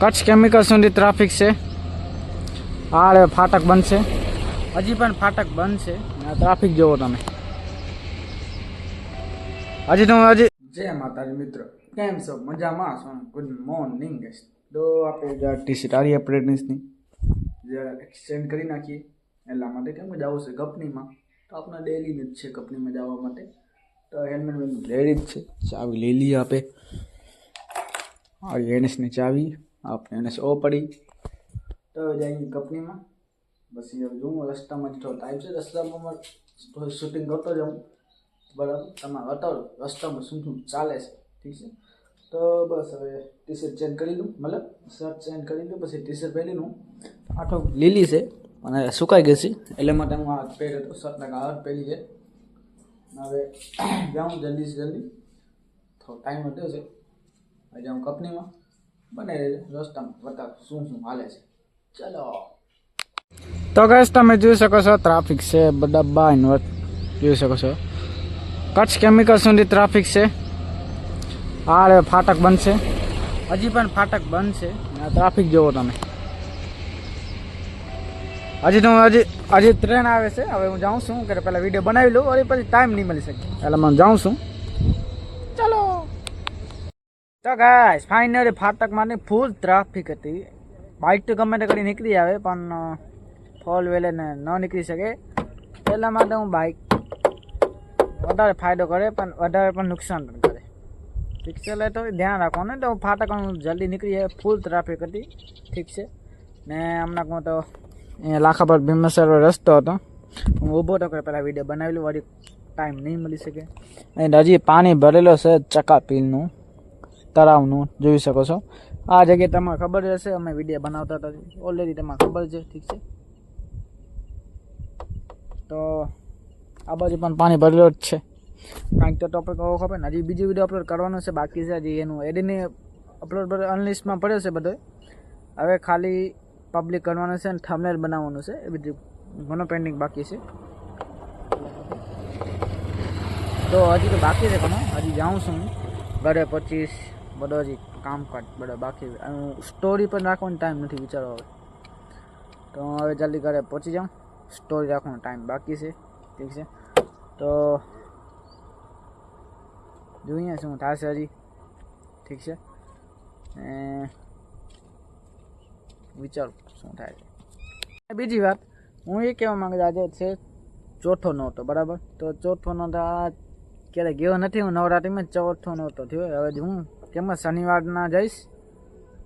Kutch chemical સુધી traffic છે. આ રે ફાટક બંધ છે. હજી પણ ફાટક બંધ છે. આ ટ્રાફિક જોવો તમે. હજી તો હજી જય માતાજી મિત્રો. કેમ છો? મજામાં છો? ગુડ મોર્નિંગ તો આપણે જરા ટી શર્ટ આરી અપરેટની જરા એક્સચેન્જ કરી નાખીએ. એટલા માટે કેમ કે જવું છે કંપનીમાં. તો આપણે ડેલીની જ છે કંપનીમાં જવા માટે. તો હેલ્મેટ રેડી જ છે. ચાવી લઈ લઈએ આપે. આ એનએસની ચાવી. આપણે એને સો પડી. તો જઈએ કંપનીમાં. બસ એ જોઉં રસ્તામાં થોડો ટાઈમ છે રસ્તામાં થોડી શૂટિંગ કરતો જાઉં. બરાબર? તમારે બતાવો, રસ્તામાં શું શું ચાલે છે? ઠીક છે? તો બસ હવે ટી શર્ટ ચેન્જ કરી દઉં, મતલબ શર્ટ ચેન્જ કરી દઉં, પછી ટી શર્ટ પહેરી લઉં. આઠો લીલી છે, અને સુકાઈ ગઈ છે. એટલે માટે હું આ પહેર્યો તો શર્ટના હાથ પહેરી છે. હવે જાઉં જલ્દી જલ્દી. થોડો ટાઈમ વધ્યો છે. હવે જાઉં કંપનીમાં. બને રસ્તામાં બતાવ, શું શું હાલે છે? ચલો. તો ગેસ તમે જોઈ શકો છો ટ્રાફિક છે બધા ઇન્વર્ટ જોઈ શકો છો. કચ્છ કેમિકલ સુધી ટ્રાફિક છે. આ ફાટક બંધ છે. હજી પણ ફાટક બંધ છે. ટ્રાફિક જોવો તમે. હજી તો હજી હજી ટ્રેન આવે છે. હવે હું જાઉં છું કે પહેલાં વીડિયો બનાવી લઉં અને પછી ટાઈમ નહીં મળી શકે. એટલે હું જાઉં છું. તો ગાઈસ ફાઇનલી ફાટકમાં ફૂલ ટ્રાફિક હતી. બાઇક તો ગમે તે કરી નીકળી આવે, પણ ફોર વ્હીલર ને ન નીકળી શકે. એટલા માટે હું બાઇક વધારે ફાયદો કરે, પણ વધારે પણ નુકસાન પણ કરે. ઠીક છે એટલે તો ધ્યાન રાખો ને તો ફાટક જલ્દી નીકળી જાય ફૂલ ટ્રાફિક હતી. ઠીક છે. ને હમણાં કહું તો લાખા લાખાપર ભીમેશ્વર રસ્તો હતો. હું ઊભો તો કરે પહેલાં વીડિયો બનાવેલું, વળી ટાઈમ નહીં મળી શકે. અને હજી પાણી ભરેલો છે ચકાપીલનું તળાવનું જોઈ શકો છો. આ જગ્યાએ તમને ખબર હશે અમે વીડિયો બનાવતા હતા. ઓલરેડી તમને ખબર છે, ઠીક છે? તો આ બાજુ પણ પાણી ભરેલો જ છે. કાંઈક તો ટોપિક હોવો ખબર ને હજી બીજી વીડિયો અપલોડ કરવાનો છે, બાકી છે હજી એનું એડીને અપલોડ અનલિસ્ટમાં પડ્યો છે બધો. હવે ખાલી પબ્લિક કરવાનું છે અને થંબનેલ બનાવવાનું છે. એ બધું ઘણો પેન્ડિંગ બાકી છે. તો હજી તો બાકી છે પણ, હજી જાઉં છું હું. ઘરે પચીસ બધો હજી કામકાજ બધો બાકી. સ્ટોરી પણ રાખવાનો ટાઈમ નથી વિચારો હવે. તો હવે જલ્દી ઘરે પહોંચી જાઉં. સ્ટોરી રાખવાનો ટાઈમ બાકી છે. ઠીક છે. તો જોઈએ શું થશે હજી. ઠીક છે. એ વિચારું શું થાય છે. બીજી વાત હું એ કહેવા માંગુ છું, આજે છે ચોથો નહોતો બરાબર? તો ચોથો નહોતો આ ક્યારે ગયો નથી હું નવરાત્રિમાં ચોથો નહોતો થયો. હવે હું કેમ શનિવારના જઈશ.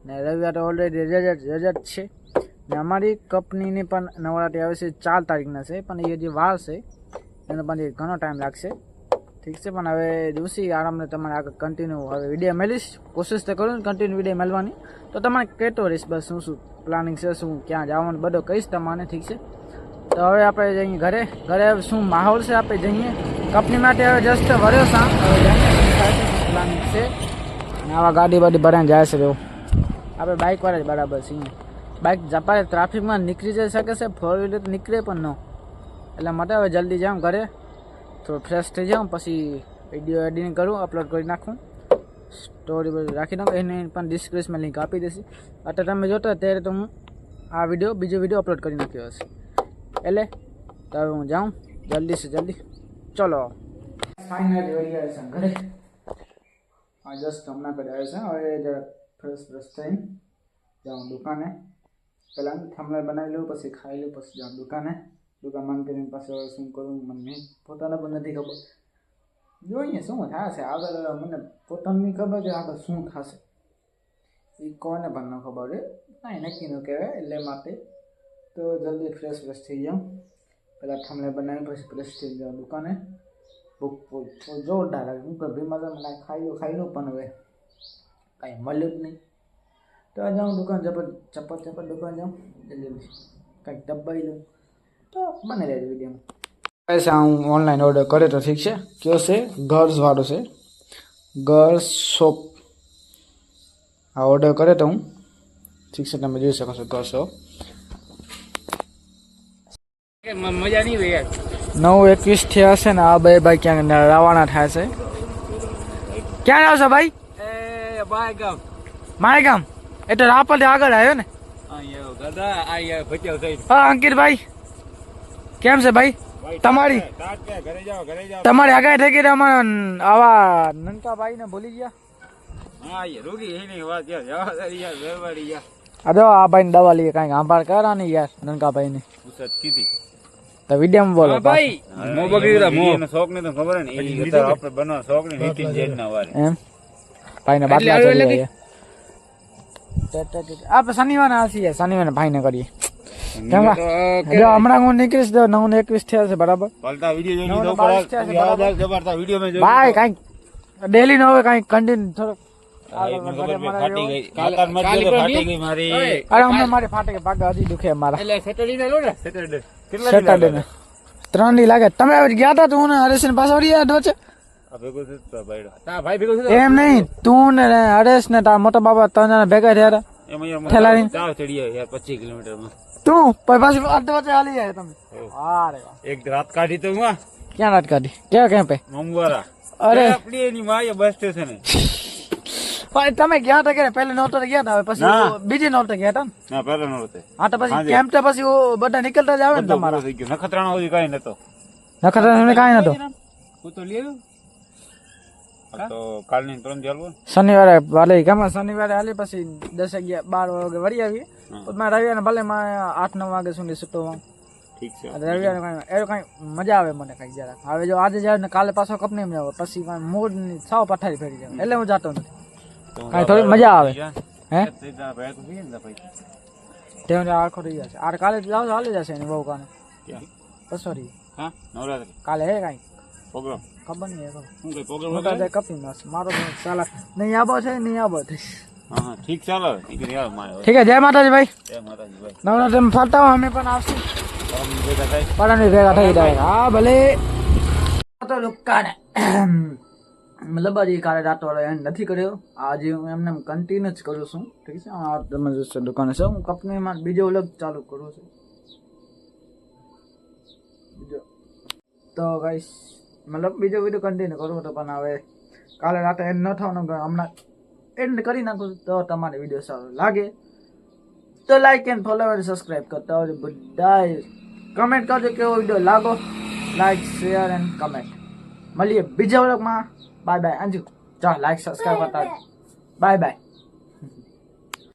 ને રવિવારે ઓલરેડી રજા રજા છે. ને અમારી કંપનીની પણ નવરાત્રી આવે છે ચાર તારીખના છે, પણ એ જે વાર છે, એનો પણ ઘણો ટાઈમ લાગશે. ઠીક છે, પણ હવે જોશી આરામને તમારે આગળ કન્ટિન્યુ હવે વીડિયો મેળવીશ કોશિશ તો કરું કન્ટિન્યુ વીડિયો મેળવાની તો તમારે કહેતો રહીશ બસ શું શું પ્લાનિંગ છે, શું, ક્યાં જવાનું બધું કહીશ તમને, ઠીક છે. તો હવે આપણે જઈએ ઘરે. ઘરે શું માહોલ છે, આપણે જઈએ. કંપની માટે હવે જસ્ટ વર્યો સા હવે પ્લાનિંગ છે. આવા ગાડી બાડી ભરાઈને જાય છે એવું આપણે બાઇક વાળા જ બરાબર છીએ. બાઇક જપારે ટ્રાફિકમાં નીકળી જઈ શકે છે ફોર વ્હીલર નીકળે પણ ન. એટલે માટે હવે જલ્દી જાઉં ઘરે. થોડું ફ્રેશ થઈ જાઉં, પછી વીડિયો એડિટિંગ કરું અપલોડ કરી નાખું. સ્ટોરી બધી રાખી નાખું. એને પણ ડિસ્ક્રિપ્શનમાં લિંક આપી દેશે અત્યારે તમે જોતા ત્યારે તો હું આ વીડિયો બીજો વીડિયો અપલોડ કરી નાખ્યો હશે. એટલે તો હવે હું જાઉં. જલ્દી સે જલ્દી. ચલો. ફાઇનલી ઘરે. હા જસ્ટ હમણાં કરી આવે છે હવે ફ્રેશ ફ્રેશ થઈને જાઉં દુકાને પહેલાં થમલા બનાવી લઉં પછી ખાઈ લઉં પછી જાઉં દુકાને દુકાન બંધ કરીને પાછું શું કરું મને પોતાને પણ નથી ખબર જોઈએ શું થશે આગળ મને પોતાની ખબર કે આગળ શું થશે એ કોને પણ ન ખબર હોય કાંઈ નક્કી ન કહેવાય એટલે માટે તો જલ્દી ફ્રેશ ફ્રેશ થઈ જાઉં પહેલાં થમલે બનાવી પછી ફ્રેશ થઈ જાઉં દુકાને જોરદાર હું કે ભીમા મને ખાઈ ખાઈ લો પણ હવે કાંઈ મળ્યું જ નહીં. તો આ જાઉં દુકાન જબર ચપ્પલ ચપ્પલ દુકાન જાઉં જલ્દી કંઈક દબાઈ લઉં તો બને રહેજો વિડીયોમાં પૈસા હું ઓનલાઈન ઓર્ડર કરે તો ઠીક છે. કયો છે? ગર્લ્સ વાળો છે. ગર્લ્સ શોપ આ ઓર્ડર કરે તો હું. ઠીક છે, તમે જોઈ શકો છો ગર્લ્સ શોપ મજા નહીં યાર. નવ એકવીસ થયા છે ને આ બે ભાઈ ક્યાંક રવાના થાય છે. ક્યાં આવશે ભાઈ? એ બાય ગામ. મારે ગામ. એટલે રાપરથી આગળ આવ્યો ને. હા અંકિતભાઈ. કેમ છે ભાઈ? તમારી? તમારી આગાહી થઈ ગઈ અમારા આવા નનકા ભાઈ ને ભૂલી ગયા યાર. આ ભાઈ ને દવા લઈએ કાંઈક આંભાળ કરા ની યાર નનકા ભાઈ ની કીધી. તો વીડિયો બોલો ભાઈ. મો બગડી ગયો મો. શોખ ને તો ખબર ને એ અત્યારે આપણે બનો શોખ ને નીતિન જૈન ના વારે એમ? ભાઈ ને બાટલા ચડી ગયા આપણે શનિવારે આવશી શનિવારે ભાઈને કરીએ. હમણાં હું નીકળીશ તો નવ ને એકવીસ થયા છે બરાબર? ભાઈ કાંઈક ડેલી નો હવે કાંઈક કન્ટિન્યુ થોડોક ફાટી ગઈ. કાતર મત ગયો ફાટી ગઈ મારી. અરે હમણાં મારી ફાટે કે ભાગ હજી દુખે મારા એટલે સેટરડે ને લો ને. સેટરડે કેટલા સેટરડે ને. ત્રણની લાગે. તમે ગયા તા તું ને હરેશ પાછો વચ્ચે તો ભાઈડો. તા? એમ નહીં. તું ને હરેશ ને તારા મોટા બાબા ત્રણ જણા ભેગા થયા હતા. એમાં યાર ઠેલાની. ચાવ ચડીએ યાર 25 કિલોમીટર તું પછી પાછી અડધ વચ્ચે હાલી જાય તમે. એક રાત કાઢી તો ક્યાં રાત કાઢી? ક્યાં ક્યાં પે મંગવારા અરે. આપડી એની માય બસ સ્ટેશન. ભાઈ તમે ગયા હતા કે પહેલી નોટ ગયા હતા હવે. પછી બીજી નોટ ગયા હતા ના? પેલા નો હા તો પછી. કેમ્પ તો પછી બધા નીકળતા જ આવે ને તમારા? થઈ ગયો. નખત્રાણા સુધી કાંઈ નતો નખત્રાણા કાંઈ નતો હું તો લઈ આવ્યો તો કાલની ત્રણ ચાલવો શનિવારે વાલે ગમે શનિવારે હાલી પછી દસ અગિયાર બાર વાગે વળી આવીએ. મારે રવિવારે ભલે મારે આઠ નવ વાગે સુધી છૂટો. ઠીક છે. રવિવારે કાંઈ એ કાંઈ મજા આવે મને કાંઈ જરાક. હવે જો આજે જાવ ને કાલે પાછો કંપનીમાં જાવ પછી કાંઈ મૂડની સાવ પથારી ફેરી જાય એટલે હું જાતો નથી. કાંઈ થોડી મજા આવે. હે? તે આખો રહી જશે. આર કાલે જાવ હાલી જશે એની બહુ કાને. પસોરી હા? નવરાત્રી. કાલે હે કાંઈ? પ્રોગ્રામ. ખબર નહીં શું કઈ પ્રોગ્રામ મોટા જાય કપી માસ મારો તો નહીં આબો છે નહીં આબો છે. હા ઠીક ચાલો છે જય માતાજી ભાઈ. જય માતાજી ભાઈ. નવરાત્રિમાં ફરતા અમે પણ આવશું. ભેગા ભેગા થઈ જાય. હા ભલે. તો દુકાને મતલબ આજે કાલે રાત વાળો એન્ડ નથી કર્યો. આજે હું એમને કન્ટિન્યુ જ કરું છું. ઠીક છે? આ તમે જોશો દુકાને. છે હું કંપનીમાં બીજો અલગ ચાલુ કરું છું? બીજો. તો ગાઈસ મતલબ બીજો વીડિયો કન્ટિન્યુ કરું તો પણ હવે કાલે રાતે એન્ડ ન થવાનું હમણાં એન્ડ કરી નાખું તો તમારે વીડિયો સારો લાગે. તો લાઈક એન્ડ ફોલો અને સબસ્ક્રાઈબ કરતા હોય બધા કમેન્ટ કરજો કેવો વીડિયો લાગો. લાઈક શેર એન્ડ કમેન્ટ મળીએ બીજા વ્લોગમાં bye bye anh chụp rồi like subscribe và tao bye bye.